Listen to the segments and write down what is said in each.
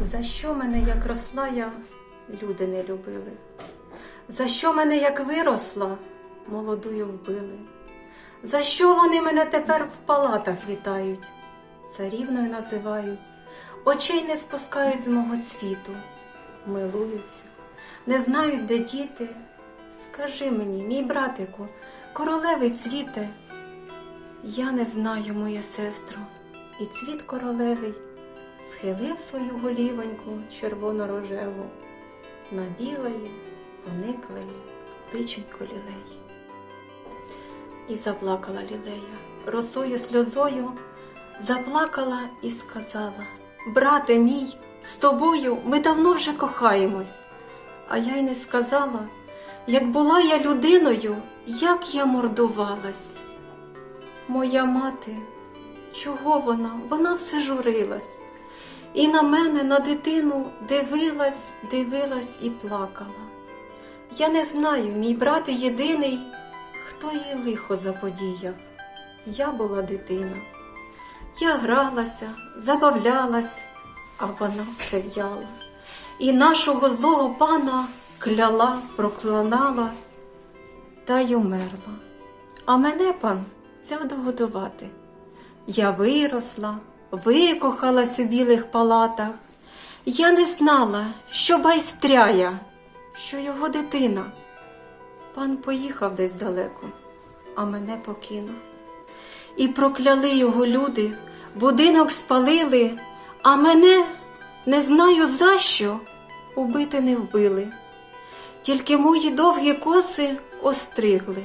За що мене, як росла я, люди не любили? За що мене, як виросла, молодую вбили? За що вони мене тепер в палатах вітають, царівною називають, очей не спускають з мого цвіту, милуються, не знають, де діти. Скажи мені, мій братику, королевий цвіте, я не знаю, моя сестро, і цвіт королевий схилив свою голівоньку червоно-рожеву, на білої, пониклої личенько лілей. І заплакала лілея, росою сльозою заплакала і сказала: Брате мій, з тобою ми давно вже кохаємось. А я й не сказала, як була я людиною, як я мордувалась. Моя мати, чого вона? Вона все журилась. І на мене, на дитину, дивилась, дивилась і плакала. Я не знаю, мій брат єдиний, хто їй лихо заподіяв. Я була дитина. Я гралася, забавлялась, а вона все в'яла. І нашого злого пана кляла, проклинала та й умерла. А мене пан взяв догодувати. Я виросла, викохалась у білих палатах. Я не знала, що байстряя, що його дитина. Пан поїхав десь далеко, а мене покинув. І прокляли його люди, будинок спалили, а мене не знаю за що убити не вбили. Тільки мої довгі коси остригли,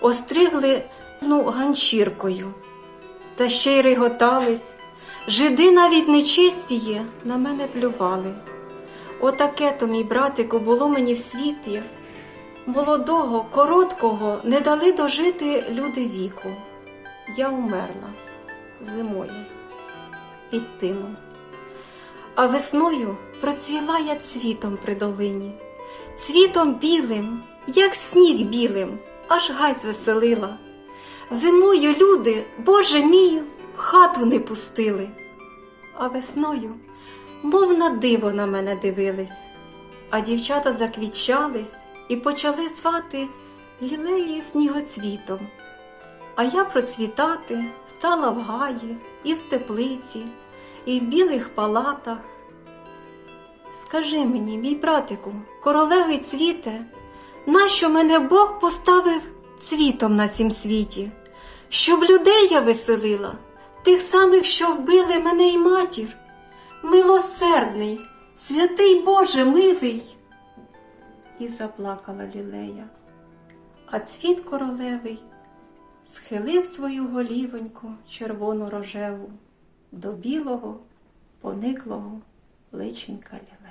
остригли ну, ганчіркою, та ще й реготались. Жиди навіть нечистіє на мене плювали. Отаке то, мій братику, було мені в світі. Молодого, короткого не дали дожити люди віку. Я умерла зимою під тином. А весною процвіла я цвітом при долині, цвітом білим, як сніг білим, аж гай звеселила. Зимою люди, Боже мій, хату не пустили, а весною, мов на диво на мене дивились, а дівчата заквічались і почали звати лілеєю снігоцвітом. А я процвітати стала в гаї і в теплиці, і в білих палатах. Скажи мені, мій братику, королевий цвіте, нащо мене Бог поставив цвітом на цім світі, щоб людей я веселила, тих самих, що вбили мене і матір, милосердний, святий Боже милий. І заплакала лілея, а цвіт королевий схилив свою голівоньку червону рожеву до білого, пониклого личенька лілея.